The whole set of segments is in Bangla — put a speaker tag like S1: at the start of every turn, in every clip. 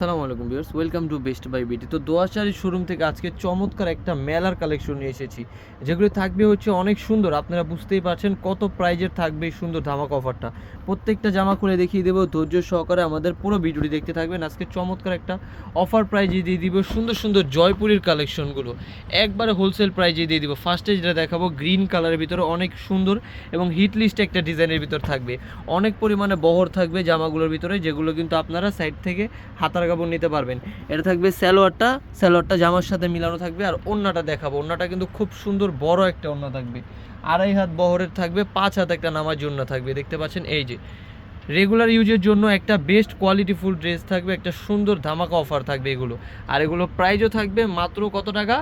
S1: আসসালামু আলাইকুম viewers, welcome to best buy BT তো দোয়াশারি শোরুম থেকে আজকে চমৎকার একটা মেলার কালেকশন নিয়ে এসেছি, যেগুলো থাকবে হচ্ছে অনেক সুন্দর। আপনারা বুঝতেই পারছেন কত প্রাইজের থাকবে এই সুন্দর ধামাক অফারটা। প্রত্যেকটা জামা খুলে দেখিয়ে দেবো, ধৈর্য সহকারে আমাদের পুরো ভিডিওটি দেখতে থাকবেন। আজকে চমৎকার একটা অফার প্রাইজে দিয়ে দিব, সুন্দর সুন্দর জয়পুরের কালেকশনগুলো। একবারে হোলসেল প্রাইজে দিয়ে দিব। ফার্স্টে যেটা দেখাবো, গ্রিন কালারের ভিতরে অনেক সুন্দর এবং হিট লিস্ট একটা ডিজাইনের ভিতর থাকবে। অনেক পরিমাণে বহর থাকবে জামাগুলোর ভিতরে, যেগুলো কিন্তু আপনারা সাইড থেকে হাতার কাপড় নিতে পারবেন। এটা থাকবে স্যালোয়ারটা স্যালোয়ারটা জামার সাথে মিলানো থাকবে আর ওন্নাটা দেখাবো। ওন্নাটা কিন্তু খুব সুন্দর বড় একটা ওন্না থাকবে। আড়াই হাত বহরের থাকবে, পাঁচ হাত একটা নামার জন্য থাকবে। দেখতে পাচ্ছেন? এই যে রেগুলার ইউজের জন্য একটা বেস্ট কোয়ালিটি ফুল ড্রেস থাকবে, একটা সুন্দর ধামাকা অফার থাকবে এগুলো। আর এগুলো প্রাইজও থাকবে মাত্র কত টাকা?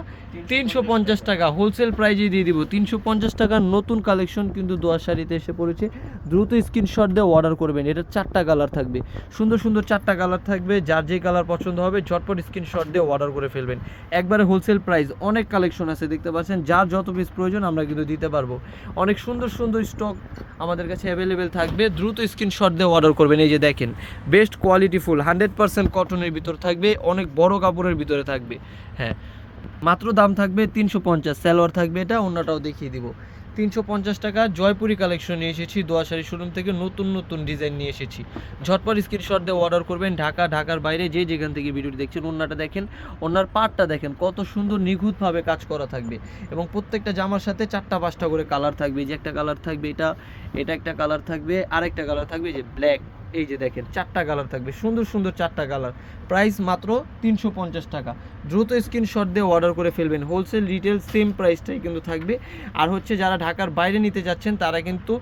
S1: তিনশো পঞ্চাশ টাকা। হোলসেল প্রাইজে দিয়ে দিব। তিনশো পঞ্চাশ টাকার নতুন কালেকশন কিন্তু দোয়ার শাড়িতে এসে পড়েছে। দ্রুত স্ক্রিনশট দিয়ে অর্ডার করবেন। এটা চারটা কালার থাকবে। সুন্দর সুন্দর চারটা কালার থাকবে। যার যে কালার পছন্দ হবে, ঝটপট স্ক্রিনশট দিয়ে অর্ডার করে ফেলবেন। একবারে হোলসেল প্রাইস অনেক কালেকশন আছে, দেখতে পাচ্ছেন। যার যত পিস প্রয়োজন, আমরা কিন্তু দিতে পারব। অনেক সুন্দর সুন্দর স্টক আমাদের কাছে অ্যাভেলেবেল থাকবে। দ্রুত স্ক্রিনশট দিয়ে অর্ডার করবেন। এই যে দেখেন best quality full hundred percent কটনের ভিতর থাকবে, অনেক বড় কাপড়ের ভিতরে থাকবে। হ্যাঁ মাত্র দাম থাকবে তিনশো পঞ্চাশ। স্যালোয়ার থাকবে এটা অন্যটাও দেখিয়ে দিব। তিনশো পঞ্চাশ টাকা জয়পুরি কালেকশন নিয়ে এসেছি দোয়াশারি শোরুম থেকে নতুন নতুন ডিজাইন নিয়ে এসেছি। ঝটপট স্ক্রিনশট দিয়ে অর্ডার করবেন, ঢাকা, ঢাকার বাইরে যে যেখান থেকে ভিডিওটি দেখছেন ওনাটা দেখেন ওনার পাটটা দেখেন, কত সুন্দর নিখুঁতভাবে কাজ করা থাকবে। এবং প্রত্যেকটা জামার সাথে চারটা পাঁচটা করে কালার থাকবে, যে একটা কালার থাকবে এটা এটা একটা কালার থাকবে, আরেকটা কালার থাকবে যে ব্ল্যাক এই যে দেখেন, চারটা কালার থাকবে। সুন্দর সুন্দর চারটা কালার প্রাইস মাত্র তিনশো পঞ্চাশ টাকা। দ্রুত স্ক্রিনশট দিয়ে অর্ডার করে ফেলবেন। হোলসেল রিটেল সেম প্রাইসটাই কিন্তু থাকবে। আর হচ্ছে যারা ঢাকার বাইরে নিতে যাচ্ছেন, তারা কিন্তু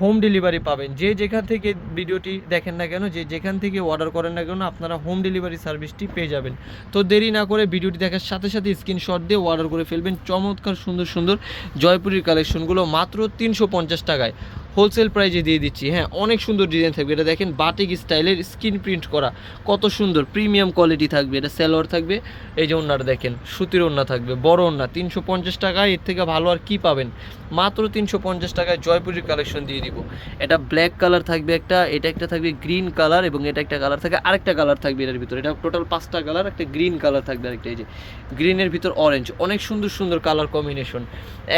S1: হোম ডেলিভারি পাবেন। যে যেখান থেকে ভিডিওটি দেখেন না কেন, যে যেখান থেকে অর্ডার করেন না কেন, আপনারা হোম ডেলিভারি সার্ভিসটি পেয়ে যাবেন। তো দেরি না করে ভিডিওটি দেখার সাথে সাথে স্ক্রিনশট দিয়ে অর্ডার করে ফেলবেন। চমৎকার, সুন্দর সুন্দর জয়পুরের কালেকশনগুলো মাত্র তিনশো পঞ্চাশ টাকায়। হোলসেল প্রাইজে দিয়ে দিচ্ছি। হ্যাঁ অনেক সুন্দর ডিজাইন থাকবে। এটা দেখেন, বাটিক স্টাইলের স্ক্রিন প্রিন্ট করা। কত সুন্দর প্রিমিয়াম কোয়ালিটি থাকবে। এটা স্যালোয়ার থাকবে। এই যে ওনার দেখেন, সুতির ওন্না থাকবে, বড় ওন্না। তিনশো পঞ্চাশ টাকায় এর থেকে ভালো আর কি পাবেন? মাত্র তিনশো পঞ্চাশ টাকায় জয়পুরের কালেকশন দিয়ে দিব। এটা ব্ল্যাক কালার থাকবে একটা, এটা একটা থাকবে গ্রিন কালার এবং এটা একটা কালার থাকে আরেকটা কালার থাকবে এটার ভিতরে। এটা টোটাল পাঁচটা কালার একটা গ্রিন কালার থাকবে আরেকটা, এই যে গ্রিনের ভিতর অরেঞ্জ অনেক সুন্দর সুন্দর কালার কম্বিনেশন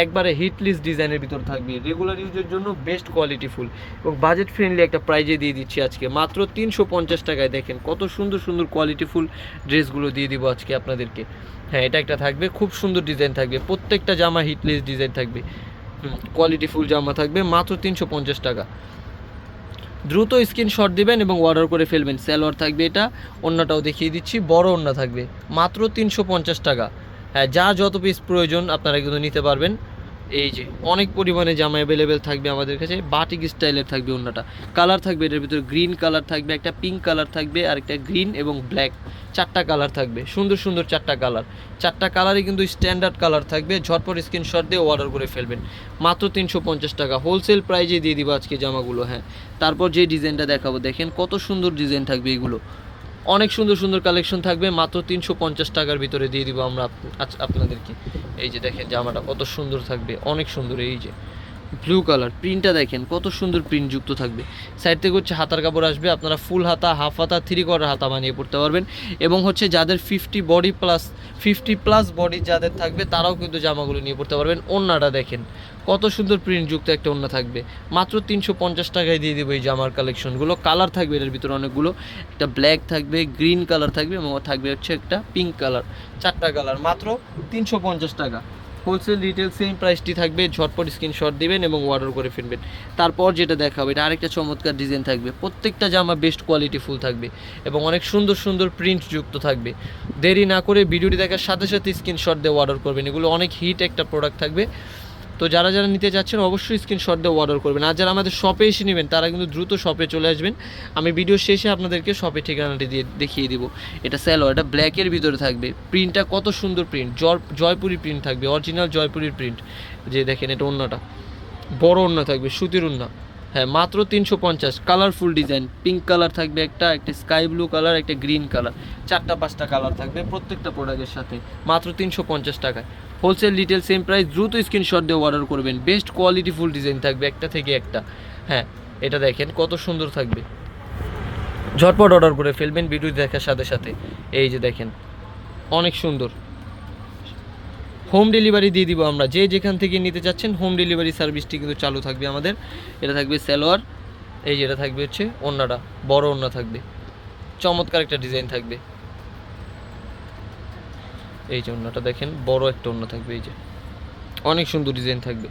S1: একবারে হিটলিস্ট ডিজাইনের ভিতর থাকবে। রেগুলার ইউজের জন্য বেস্ট কোয়ালিটি ফুল। এবং বাজেট ফ্রেন্ডলি একটা প্রাইজে দিয়ে দিচ্ছি আজকে। মাত্র তিনশো পঞ্চাশ টাকায় দেখেন, কত সুন্দর সুন্দর কোয়ালিটি ফুল ড্রেসগুলো দিয়ে দিব আজকে আপনাদেরকে। হ্যাঁ এটা একটা থাকবে, খুব সুন্দর ডিজাইন থাকবে, প্রত্যেকটা জামা হিটলেস ডিজাইন থাকবে। কোয়ালিটি ফুল জামা থাকবে, মাত্র তিনশো পঞ্চাশ টাকা। দ্রুত স্ক্রিনশট দিবেন এবং অর্ডার করে ফেলবেন। স্যালোয়ার থাকবে এটা অন্যটাও দেখিয়ে দিচ্ছি, বড় অন্য থাকবে। মাত্র তিনশো পঞ্চাশ টাকা। হ্যাঁ যা যত পিস প্রয়োজন আপনারা কিন্তু নিতে পারবেন। এই যে, অনেক পরিমাণে জামা অ্যাভেলেবেল থাকবে আমাদের কাছে বাটিক স্টাইলের থাকবে অন্যটা কালার থাকবে এটার ভিতরে গ্রিন কালার থাকবে, একটা পিঙ্ক কালার থাকবে, আর একটা গ্রিন এবং ব্ল্যাক চারটা কালার থাকবে, সুন্দর সুন্দর চারটা কালার চারটা কালারই কিন্তু স্ট্যান্ডার্ড কালার থাকবে, ঝটপট স্ক্রিনশট দিয়ে অর্ডার করে ফেলবেন। মাত্র তিনশো পঞ্চাশ টাকা। হোলসেল প্রাইজে দিয়ে দিব আজকে জামাগুলো হ্যাঁ। তারপর যে ডিজাইনটা দেখাবো, দেখেন কত সুন্দর ডিজাইন থাকবে এগুলো। অনেক সুন্দর সুন্দর কালেকশন থাকবে, মাত্র তিনশো পঞ্চাশ টাকার ভিতরে দিয়ে দিব আমরা আজ- আপনাদেরকে এই যে দেখেন জামাটা কত সুন্দর থাকবে, অনেক সুন্দর, এই যে। Blue colour. প্রিন্টটা দেখেন, কত সুন্দর প্রিন্ট যুক্ত থাকবে। সাইড থেকে হচ্ছে হাতার কাপড় আসবে, আপনারা ফুল হাতা, হাফ হাতা, থ্রি কোয়ার্টার হাতা বানিয়ে পড়তে পারবেন। এবং হচ্ছে যাদের fifty body plus, fifty plus body যাদের থাকবে, তারাও কিন্তু জামাগুলো নিয়ে পড়তে পারবেন। ওন্নাটা দেখেন, কত সুন্দর প্রিন্ট যুক্ত একটা ওন্না থাকবে। মাত্র তিনশো পঞ্চাশ টাকায় দিয়ে দেবো এই জামার কালেকশনগুলো। কালার থাকবে এর ভিতরে অনেকগুলো। একটা ব্ল্যাক থাকবে, গ্রিন কালার থাকবে, এবং থাকবে হচ্ছে একটা পিঙ্ক কালার। চারটা কালার, মাত্র তিনশো পঞ্চাশ টাকা। হোলসেল রিটেল সেম প্রাইসটি থাকবে, ঝটপট স্ক্রিনশট দিবেন এবং অর্ডার করে ফেলবেন। তারপর যেটা দেখাবে, এটা আরেকটা চমৎকার ডিজাইন থাকবে। প্রত্যেকটা জামা বেস্ট কোয়ালিটি ফুল থাকবে এবং অনেক সুন্দর সুন্দর প্রিন্ট যুক্ত থাকবে। দেরি না করে ভিডিওটি দেখার সাথে সাথে স্ক্রিনশট দিয়ে অর্ডার করবেন। এগুলো অনেক হিট একটা প্রোডাক্ট থাকবে। তো যারা যারা নিতে চাচ্ছেন অবশ্যই স্ক্রিনশট দিয়ে অর্ডার করবেন। আর যারা আমাদের শপে এসে নেবেন, তারা কিন্তু দ্রুত শপে চলে আসবেন। আমি ভিডিও শেষে আপনাদেরকে শপে ঠিকানাটি দিয়ে দেখিয়ে দিব। এটা স্যালো এটা ব্ল্যাকের ভিতরে থাকবে। প্রিন্টটা কত সুন্দর প্রিন্ট জয়পুরি প্রিন্ট থাকবে অরিজিনাল জয়পুরির প্রিন্ট যে দেখেন এটা অন্যটা বড় অন্য থাকবে, সুতির ওন্না হ্যাঁ মাত্র তিনশো পঞ্চাশ। কালারফুল ডিজাইন পিঙ্ক কালার থাকবে একটা একটা স্কাই ব্লু কালার একটা গ্রিন কালার চারটা, পাঁচটা কালার থাকবে প্রত্যেকটা প্রোডাক্টের সাথে, মাত্র তিনশো পঞ্চাশ টাকায়। হোলসেল রিটেল সেম প্রাইস দ্রুত স্ক্রিনশট দিয়ে অর্ডার করবেন। বেস্ট কোয়ালিটি ফুল ডিজাইন থাকবে একটা থেকে একটা। হ্যাঁ এটা দেখেন কত সুন্দর থাকবে। ঝটপট অর্ডার করে ফেলবেন ভিডিও দেখার সাথে সাথে। এই যে দেখেন, অনেক সুন্দর। হোম ডেলিভারি দিয়ে দিব আমরা। যে যেখান থেকে নিতে চাচ্ছেন, হোম ডেলিভারি সার্ভিসটি কিন্তু চালু থাকবে আমাদের। এটা থাকবে সালোয়ার, এই যেটা থাকবে হচ্ছে ওন্নাটা, বড় ওন্না থাকবে। চমৎকার একটা ডিজাইন থাকবে। এই যে অন্যটা দেখেন, বড় একটা ওন্না থাকবে এই যে। অনেক সুন্দর ডিজাইন থাকবে।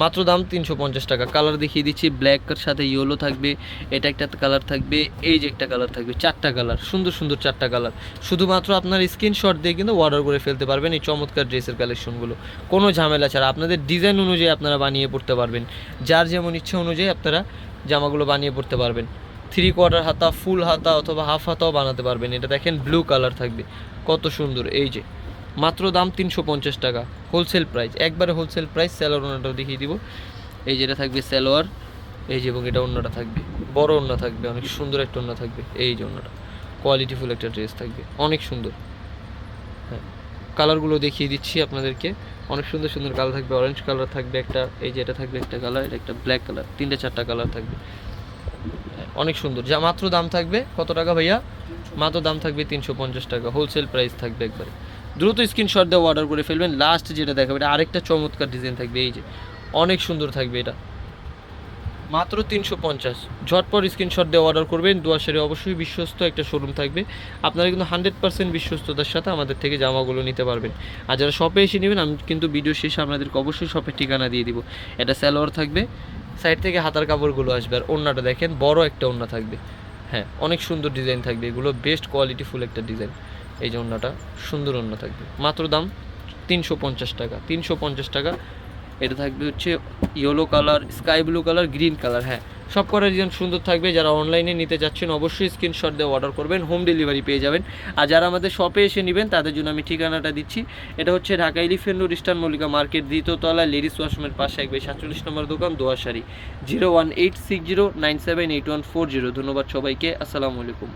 S1: মাত্র দাম তিনশো পঞ্চাশ টাকা। কালার দেখিয়ে দিচ্ছি ব্ল্যাকের সাথে ইয়েলো থাকবে, এটা একটা কালার থাকবে, এই যে একটা কালার থাকবে, চারটা কালার সুন্দর সুন্দর চারটা কালার শুধুমাত্র আপনার স্ক্রিনশট দিয়ে কিন্তু অর্ডার করে ফেলতে পারবেন এই চমৎকার ড্রেসের কালেকশনগুলো কোনো ঝামেলা ছাড়া, আপনাদের ডিজাইন অনুযায়ী আপনারা বানিয়ে পড়তে পারবেন। যার যেমন ইচ্ছা অনুযায়ী আপনারা জামাগুলো বানিয়ে পড়তে পারবেন। থ্রি কোয়ার্টার হাতা ফুল হাতা অথবা হাফ হাতাও বানাতে পারবেন। এটা দেখেন ব্লু কালার থাকবে। কত সুন্দর, এই যে। মাত্র দাম তিনশো পঞ্চাশ টাকা। হোলসেল প্রাইস একবারে হোলসেল প্রাইস স্যালোয়ার ওনাটাও দেখিয়ে দিব। এই যেটা থাকবে স্যালোয়ার এই যে এবং এটা অন্যটা থাকবে। বড় অন্য থাকবে অনেক সুন্দর একটা অন্য থাকবে। এই যে অন্যটা। কোয়ালিটিফুল একটা ড্রেস থাকবে। অনেক সুন্দর। হ্যাঁ। কালারগুলো দেখিয়ে দিচ্ছি আপনাদেরকে। অনেক সুন্দর সুন্দর কালার থাকবে। অরেঞ্জ কালার থাকবে একটা এই যে এটা থাকবে একটা কালার এটা একটা ব্ল্যাক কালার তিনটে চারটা কালার থাকবে। হ্যাঁ, অনেক সুন্দর। যা মাত্র দাম থাকবে কত টাকা ভাইয়া? মাত্র দাম থাকবে তিনশো পঞ্চাশ টাকা। হোলসেল প্রাইস থাকবে একবারে। দ্রুত স্ক্রিনশট দিয়ে অর্ডার করে ফেলবেন। লাস্ট যেটা দেখাবে, এটা আরেকটা চমৎকার ডিজাইন থাকবে, এই যে। অনেক সুন্দর থাকবে এটা। মাত্র তিনশো পঞ্চাশ। ঝটপট স্ক্রিনশট দিয়ে অর্ডার করবেন। দুয়াশারে অবশ্যই বিশ্বস্ত একটা শোরুম থাকবে। আপনারা কিন্তু হান্ড্রেড পার্সেন্ট বিশ্বস্ততার সাথে আমাদের থেকে জামাগুলো নিতে পারবেন। আর যারা শপে এসে নেবেন, আমি কিন্তু ভিডিও শেষে আপনাদেরকে অবশ্যই শপের ঠিকানা দিয়ে দিব। এটা স্যালোয়ার থাকবে। সাইড থেকে হাতার কাপড়গুলো আসবে। আর ওড়নাটা দেখেন, বড় একটা ওড়না থাকবে। হ্যাঁ অনেক সুন্দর ডিজাইন থাকবে। এগুলো বেস্ট কোয়ালিটি ফুল একটা ডিজাইন এই যে ওড়নাটা সুন্দর ওড়না থাকবে। মাত্র দাম তিনশো পঞ্চাশ টাকা, তিনশো পঞ্চাশ টাকা। এটা থাকবে হচ্ছে yellow colour sky blue colour green colour হ্যাঁ। সব কটা ডিজাইন সুন্দর থাকবে। যারা অনলাইনে নিতে চাচ্ছেন অবশ্যই স্ক্রিনশট দিয়ে অর্ডার করবেন হোম ডেলিভারি পেয়ে যাবেন। আর যারা আমাদের শপে এসে নেবেন, তাদের জন্য আমি ঠিকানাটা দিচ্ছি। এটা হচ্ছে Dhaka elephant eastern Mallika market, দ্বিতীয়তলা ladies ওয়াশরুমের পাশে একবে সাতচল্লিশ নম্বর দোকান দোয়াশারি zero one eight six zero nine seven eight one four zero ধন্যবাদ সবাইকে। আসসালামু আলাইকুম।